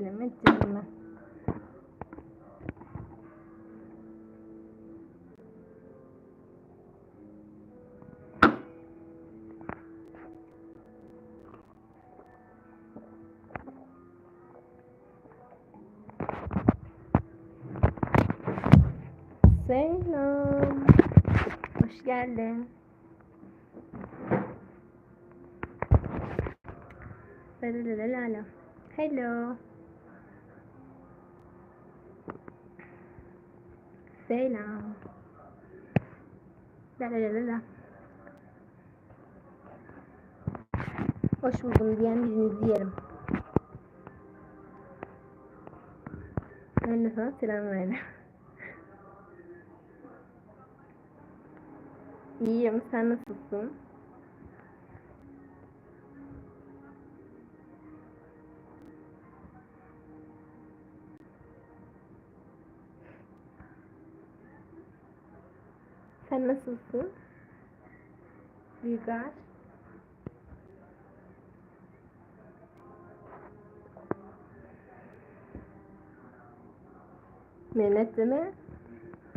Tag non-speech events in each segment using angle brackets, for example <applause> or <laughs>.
Dilimi dilimi. Selam. Hoş geldin. Lalalala. Hello. Selam. Lalalala. Hoş buldum diyen birinizi yerim. Ben de sana selam verdim. İyiyim. Sen nasılsın? Sen nasılsın? Uygar. Mehmet mi?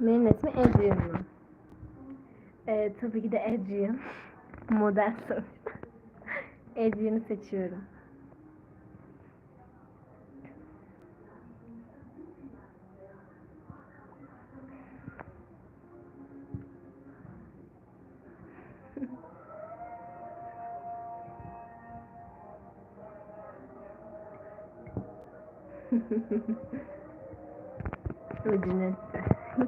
Mehmet mi? Adrian mı? Ee, tabii ki de Adrian. <laughs> Model sonuçta. Adrian'ı seçiyorum. <laughs> Ödünette. <laughs>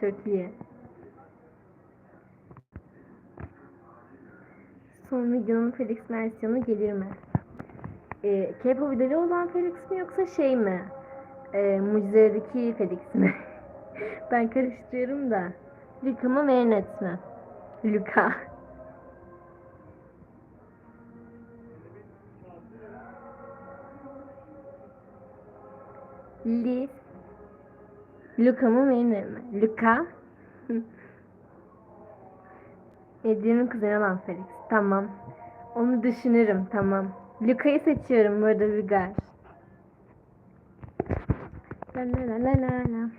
Çok iyi. Son videonun Felix versiyonu gelir mi? Ee, K-pop idolü olan Felix mi yoksa şey mi? Ee, Mucize'deki Felix mi? <laughs> ben karıştırıyorum da. Luka mı Mehmet mi? Luka. Luka mı Mehmet mi? Luka. <laughs> Edri'nin kuzeni olan Felix. Tamam. Onu düşünürüm. Tamam. Luka'yı seçiyorum burada Rügar. La la la la la la.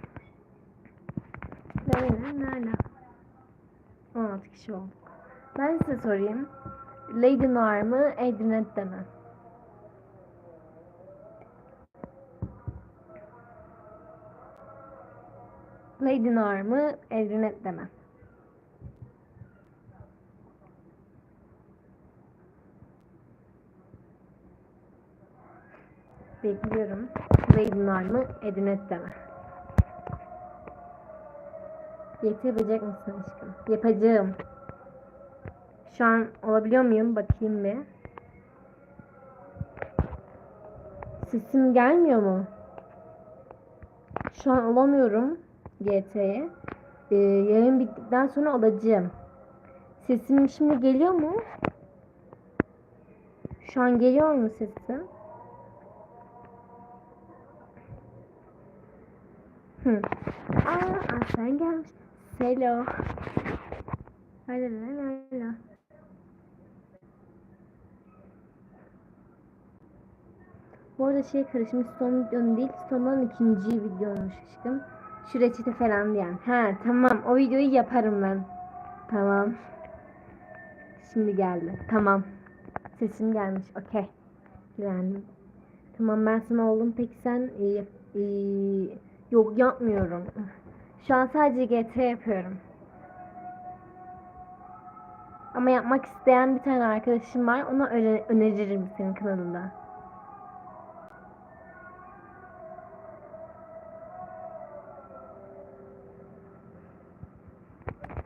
La la la la la. 16 kişi olduk. Ben size sorayım. Lady Noir mı, Edrinet mi? Lady Noir mı, Edrinet mi? Bekliyorum. Lady var mı? Edinet deme. Yapabilecek misin aşkım? Yapacağım. Şu an olabiliyor muyum? Bakayım bir. Sesim gelmiyor mu? Şu an olamıyorum GT'ye. Ee, yayın bittikten sonra olacağım. Sesim şimdi geliyor mu? Şu an geliyor mu sesim? Hı. Aa, sen gelmiş. Hala la la la. Bu arada şey karışmış son videonun değil sonun ikinci videoymuş aşkım. Şu reçete falan diyen. Ha tamam o videoyu yaparım ben. Tamam. Şimdi geldi. Tamam. Sesim gelmiş. Okey. Yani. Tamam ben sana oldum. Peki sen e, e, Yok yapmıyorum. Şu an sadece GT yapıyorum. Ama yapmak isteyen bir tane arkadaşım var. Ona öne öneririm senin kanalında.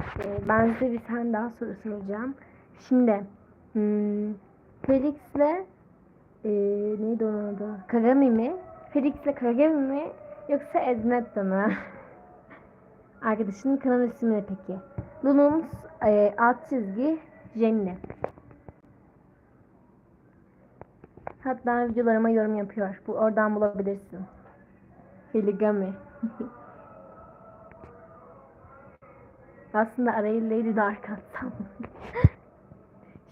Ee, ben size bir tane daha soru soracağım. Şimdi hmm, Felix'le e, neydi onun adı? Kagami mi? Felix'le Kagami mi? Yoksa Ednet'te mi? <laughs> Arkadaşının kanal ismi ne peki? Lunum's e, alt çizgi Jenny. Hatta videolarıma yorum yapıyor. Bu oradan bulabilirsin. Heligami. <laughs> Aslında arayı Lady Dark atsam. <laughs>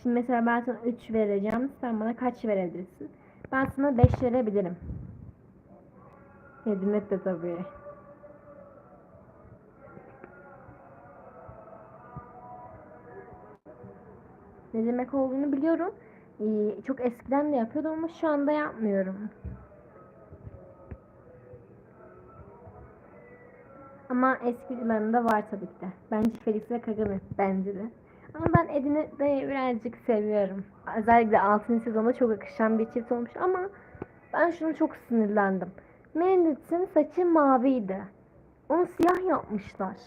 Şimdi mesela ben sana 3 vereceğim. Sen bana kaç verebilirsin? Ben sana 5 verebilirim. Hedimet de tabii. Ne demek olduğunu biliyorum. Ee, çok eskiden de yapıyordum ama şu anda yapmıyorum. Ama eski videolarımda var tabii ki de. Bence Felix ve Kagami bence de. Ama ben Edin'i de birazcık seviyorum. Özellikle 6. sezonda çok akışan bir çift olmuş ama ben şunu çok sinirlendim. Meredith'in saçı maviydi. Onu siyah yapmışlar.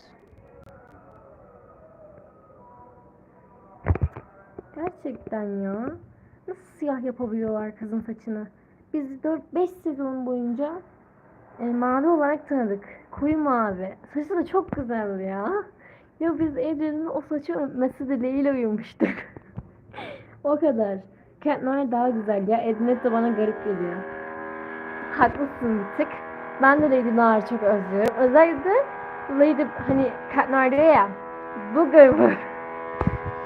Gerçekten ya. Nasıl siyah yapabiliyorlar kızın saçını? Biz 4-5 sezon boyunca e, mavi olarak tanıdık. Koyu mavi. Saçı da çok güzel ya. Ya biz Adrian'ın o saçı örtmesi dileğiyle uyumuştuk. <laughs> o kadar. Katniss daha güzel ya. Ednet de bana garip geliyor. Haklısın bir tık. Ben de Lady Noir'ı çok özlüyorum. Özellikle Lady hani Katniss diyor ya. Booger bu.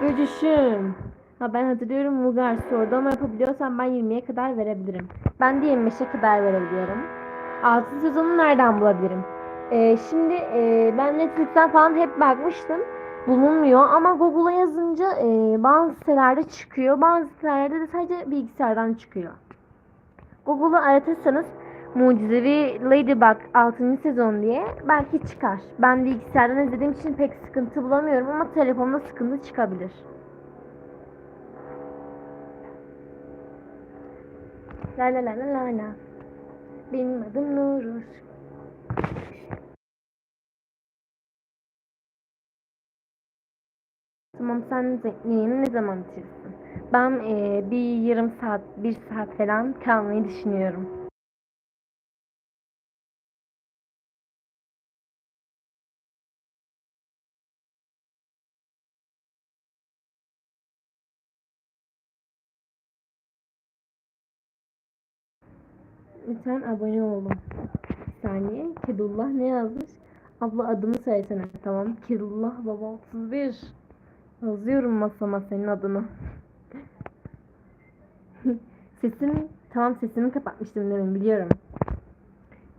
Böcüşüm. Ha ben hatırlıyorum Mugar sordu ama yapabiliyorsan ben 20'ye kadar verebilirim. Ben de 25'e kadar verebiliyorum. 6. sezonu nereden bulabilirim? Ee, şimdi e, ben Netflix'ten falan hep bakmıştım. Bulunmuyor ama Google'a yazınca e, bazı sitelerde çıkıyor. Bazı sitelerde de sadece bilgisayardan çıkıyor. Google'u aratırsanız Mucizevi Ladybug 6. sezon diye belki çıkar. Ben bilgisayardan izlediğim için pek sıkıntı bulamıyorum ama telefonda sıkıntı çıkabilir. La la la la la la. Benim adım Nurur. Tamam sen yayını ne zaman bitirirsin? Ben eee, bir yarım saat, bir saat falan kalmayı düşünüyorum. Lütfen abone olun. Saniye. Kedullah ne yazmış? Abla adımı söylesene. Tamam. Kedullah baba 31. Yazıyorum masama senin adını. <laughs> Sesim tamam sesimi kapatmıştım demin biliyorum.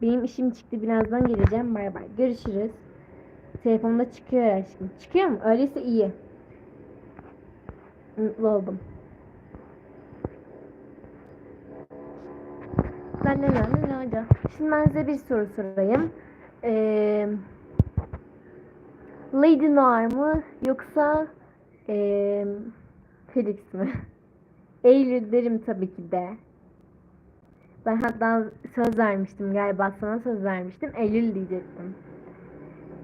Benim işim çıktı birazdan geleceğim. Bay bay. Görüşürüz. Telefonda çıkıyor aşkım. Çıkıyor mu? Öyleyse iyi. Mutlu oldum. La la la. Şimdi ben size bir soru sorayım. Ee, Lady Noir mı yoksa ee, Felix mi? <laughs> Eylül derim tabii ki de. Ben hatta söz vermiştim galiba sana söz vermiştim. Eylül diyecektim.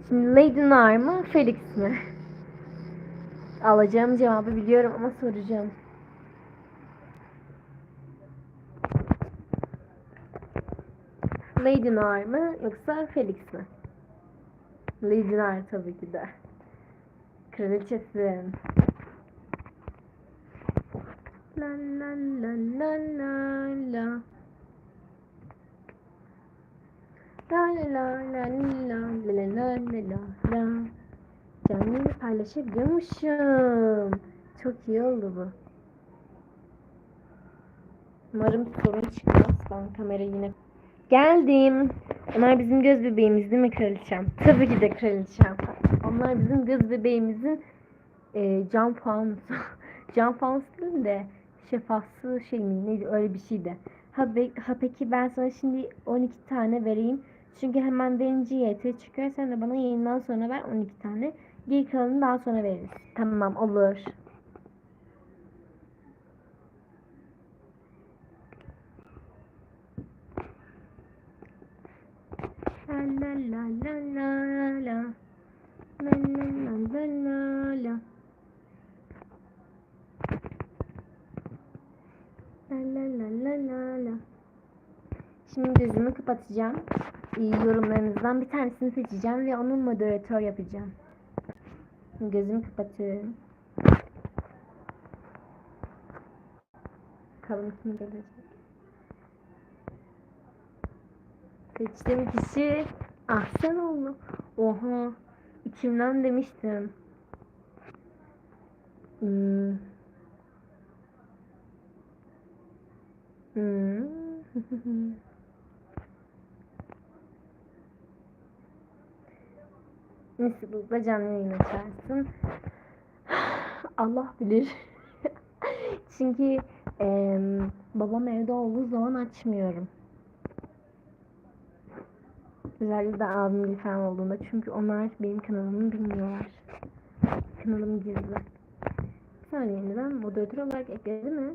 Şimdi Lady Noir mı Felix mi? <laughs> Alacağım cevabı biliyorum ama soracağım. Noir mı yoksa Felix mi? Noir tabii ki de. Kraliçesin. La la la la la la. La la la la la la la la la la. Canlı paylaşabiliyormuşum. Çok iyi oldu bu. Umarım sorun çıkmaz. Ben kamerayı yine Geldim. Onlar bizim göz bebeğimiz değil mi kraliçem? Tabii ki de kraliçem. Onlar bizim göz bebeğimizin e, cam fanusu. <laughs> cam fanus değil de şeffafsı şey mi neydi öyle bir şeydi. Ha, be, ha peki ben sana şimdi 12 tane vereyim. Çünkü hemen verince YT çıkıyor. Sen de bana yayından sonra ver 12 tane. Geri kalanını daha sonra veririz. Tamam olur. La la la. Şimdi gözümü kapatacağım. Yorumlarınızdan bir tanesini seçeceğim ve onun moderatör yapacağım. Gözümü kapatıyorum. Bakalım kim gelecek. Seçtiğim kişi Ahsen oldu. Oha. içimden demiştim. Hmm. <laughs> Hmm. Nasıl canlı yayın açarsın? Allah bilir. <laughs> Çünkü em, babam evde olduğu zaman açmıyorum. Özellikle abimle falan olduğunda. Çünkü onlar benim kanalımı bilmiyorlar. Kanalım gizli. Bir saniye neden moderatör olarak ekledi mi?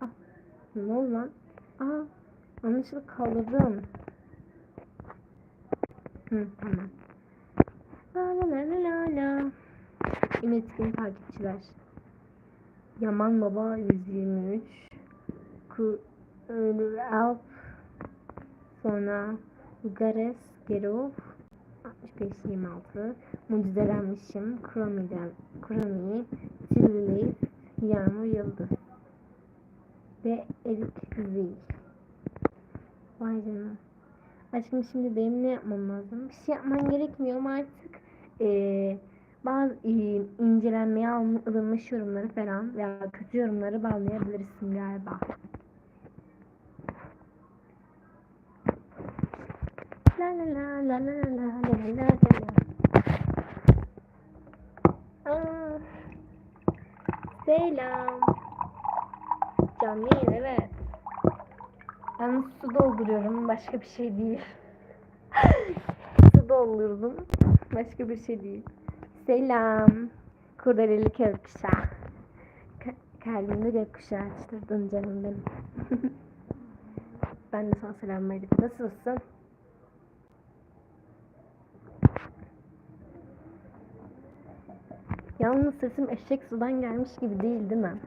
Ah, ne oldu lan? Aa, yanlışlıkla kaldırdım. Hı, tamam. La la la la la. İletişim takipçiler. Yaman Baba 123 Ku Alp Sonra Gares Gerov 65-26 Mucizelenmişim. Kromi'den Kromi Tilly Yağmur Yıldız ve Erik Zil Vay canına. Aşkım şimdi benim ne yapmam lazım? Bir şey yapman gerekmiyor ama artık eee bazı e, incelenmeye alın- alınmış yorumları falan veya kötü yorumları bağlayabilirsin galiba. La la la la la la la la la la Selam. Canlı yayın evet. Ben su dolduruyorum başka bir şey değil. <laughs> su doldurdum başka bir şey değil. Selam. Kurdeleli gökkuşağı. Ka kalbimde gökkuşağı açtırdın canım benim. <laughs> ben de sana selam verdim. Nasılsın? Yalnız sesim eşek sudan gelmiş gibi değil değil mi?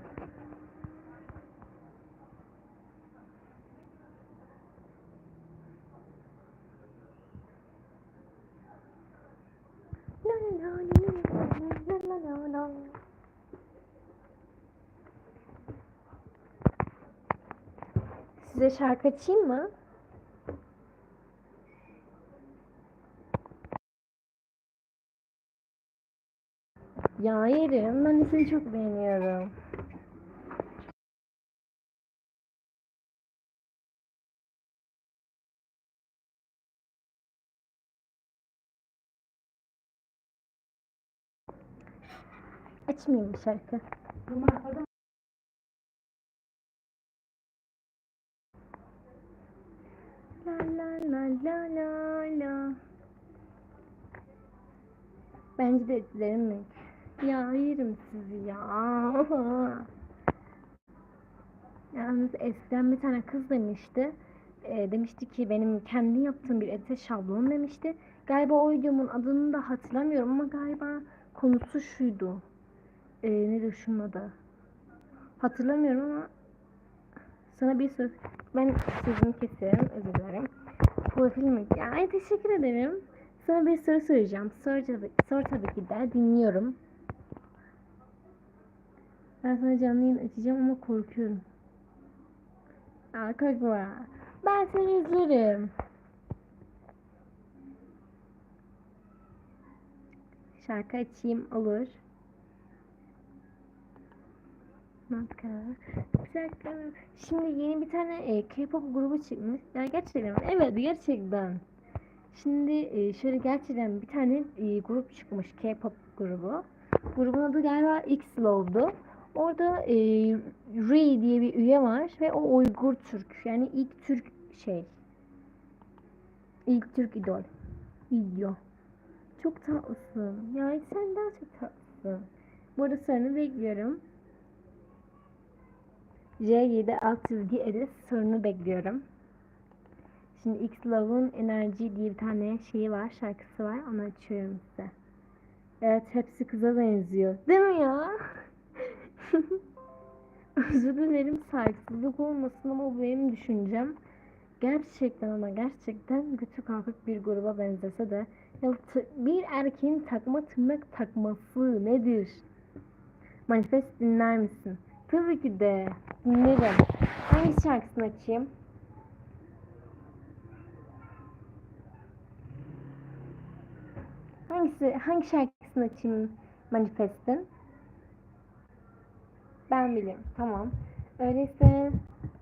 Size şarkı açayım mı? Ya. Ben seni çok beğeniyorum. Açmayayım şarkı. La la la la la la. Bence de etkilerim mi? Ya yerim sizi ya. <laughs> Yalnız eskiden bir tane kız demişti. E, demişti ki benim kendi yaptığım bir ete şablon demişti. Galiba o videomun adını da hatırlamıyorum ama galiba konusu şuydu. E, nedir şunun adı? Hatırlamıyorum ama sana bir soru. Ben sözünü kesiyorum. Özür dilerim. Profil mi? Ay teşekkür ederim. Sana bir soru soracağım. Sor sor tabii ki de. Dinliyorum. Ben sana canlı yayın açacağım ama korkuyorum. Aa korkma. Ben seni izlerim. Şarkı açayım olur. Matka. Şimdi yeni bir tane e, K-pop grubu çıkmış. Ya gerçekten? Evet gerçekten. Şimdi e, şöyle gerçekten bir tane e, grup çıkmış K-pop grubu. Grubun adı galiba X-Love'du. Orada e, Ray diye bir üye var ve o Uygur Türk. Yani ilk Türk şey. İlk Türk idol. Video. Çok tatlısın. Ya sen daha çok tatlısın. Burada sorunu bekliyorum. J7 alt çizgi edit sorunu bekliyorum. Şimdi X Love'un Enerji diye bir tane şeyi var, şarkısı var. Onu açıyorum size. Evet, hepsi kıza benziyor. Değil mi ya? <laughs> <laughs> Özür dilerim saygısızlık olmasın ama bu benim düşüncem. Gerçekten ama gerçekten götü kalkık bir gruba benzese de ya bir erkeğin takma tırnak takması nedir? Manifest dinler misin? Tabii ki de dinlerim. Hangi şarkısını açayım? Hangisi, hangi şarkısını açayım Manifest'in? Ben bilirim. Tamam. Öyleyse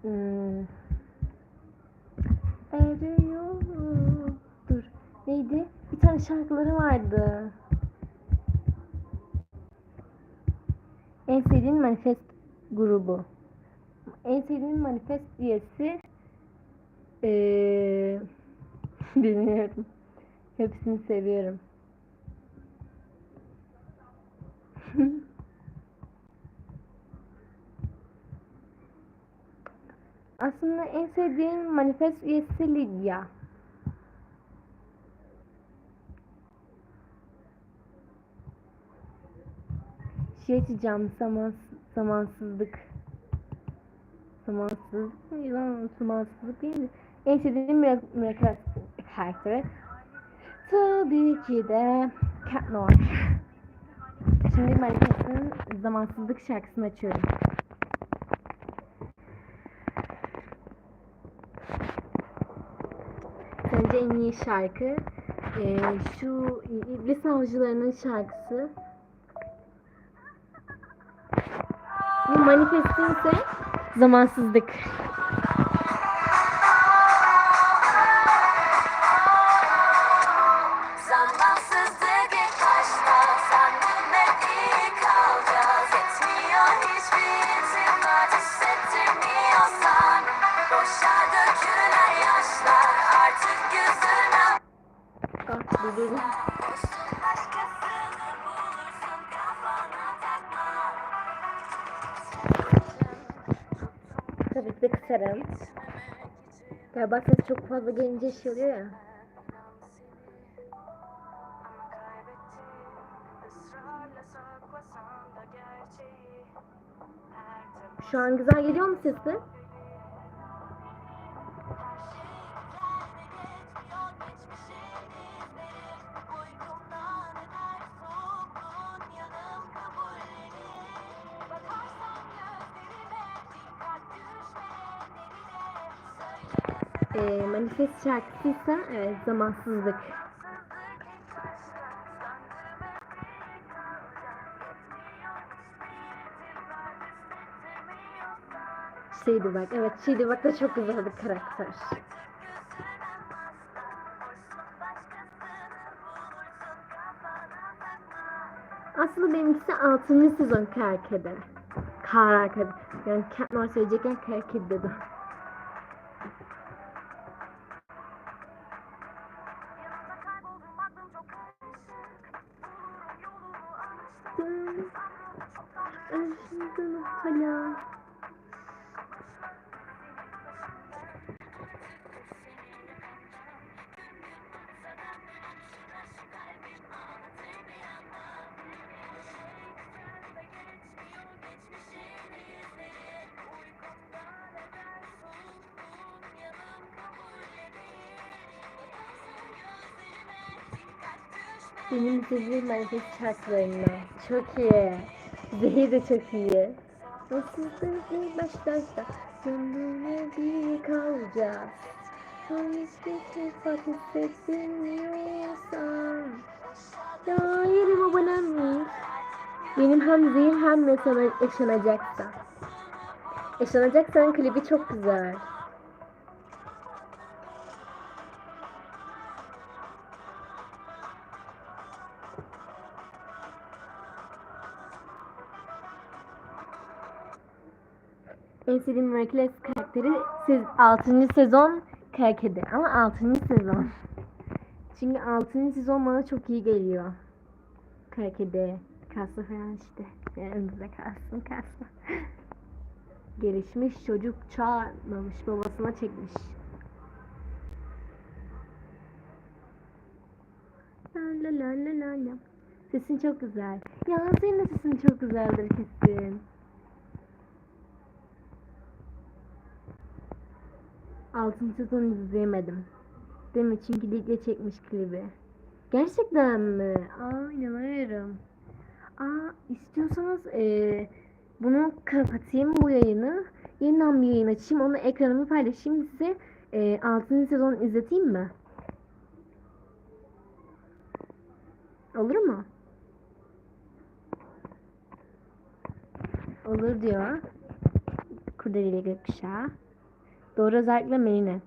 Hmm. Dur. Neydi? Bir tane şarkıları vardı. En sevdiğin manifest grubu. En sevdiğin manifest üyesi ee, <laughs> bilmiyorum. Hepsini seviyorum. <laughs> Aslında en sevdiğim manifest üyesi Lydia. Şey açacağım zaman, zamansızlık. Zamansızlık mı? Lan zamansızlık değil mi? En sevdiğim Miraculous karakteri. Tabii ki de Cat Noir. Şimdi Manifest'in zamansızlık şarkısını açıyorum. En iyi şarkı eee, şu İblis Avcıları'nın şarkısı. Bu manifestin ise. Zamansızlık Takma Tabii ki de kısarım. Galiba ses çok fazla gelince şey oluyor ya. Şu an güzel geliyor mu sesi? Ee, manifest şarkısıysa evet, zamansızlık. Şeydi bak, evet şeydi bak da çok güzel bir karakter. Aslında benimkisi 6. sezon karakteri. Karakteri. Yani Noir söyleyecekken karakteri dedim. Hala. Benim sevdiğim manifest şarkılarından. Çok iyi. Zehir de çok iyi. Nasılsın ilk başlarda? Gönlüne bir kalacağız. Hangi sıfat hissetmiyorsan. Ya yerim abonemiş. Benim hem zehir hem yaşanacaksa. Yaşanacaksan klibi çok güzel. En sevdiğim Miraculous karakteri siz 6. sezon karakteri ama 6. sezon. Çünkü 6. sezon bana çok iyi geliyor. Karakteri. Kaslı falan işte. Yanımızda kalsın kaslı. Gelişmiş çocuk çağırmamış babasına çekmiş. La la la la la. Sesin çok güzel. Ya senin de sesin çok güzeldir kesin. Altın sezon izleyemedim. Değil mi? Çünkü Lidya çekmiş klibi. Gerçekten mi? Aa inanamıyorum. Aa istiyorsanız eee, bunu kapatayım bu yayını. Yeniden bir yayın açayım. Onu ekranımı paylaşayım size. Eee 6. sezon izleteyim mi? Olur mu? Olur diyor. Kurdele gökkuşağı. Doğru özellikle Merinet.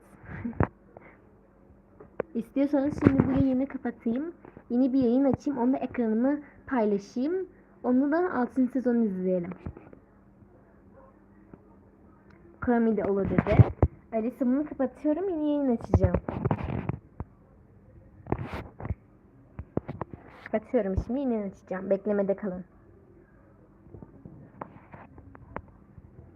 İstiyorsanız şimdi bu yayını kapatayım. Yeni bir yayın açayım. Onda ekranımı paylaşayım. Onu da 6. sezonu izleyelim. Chromie de olur dedi. Öyleyse bunu kapatıyorum. Yeni yayın açacağım. Kapatıyorum şimdi yeni açacağım. Beklemede kalın.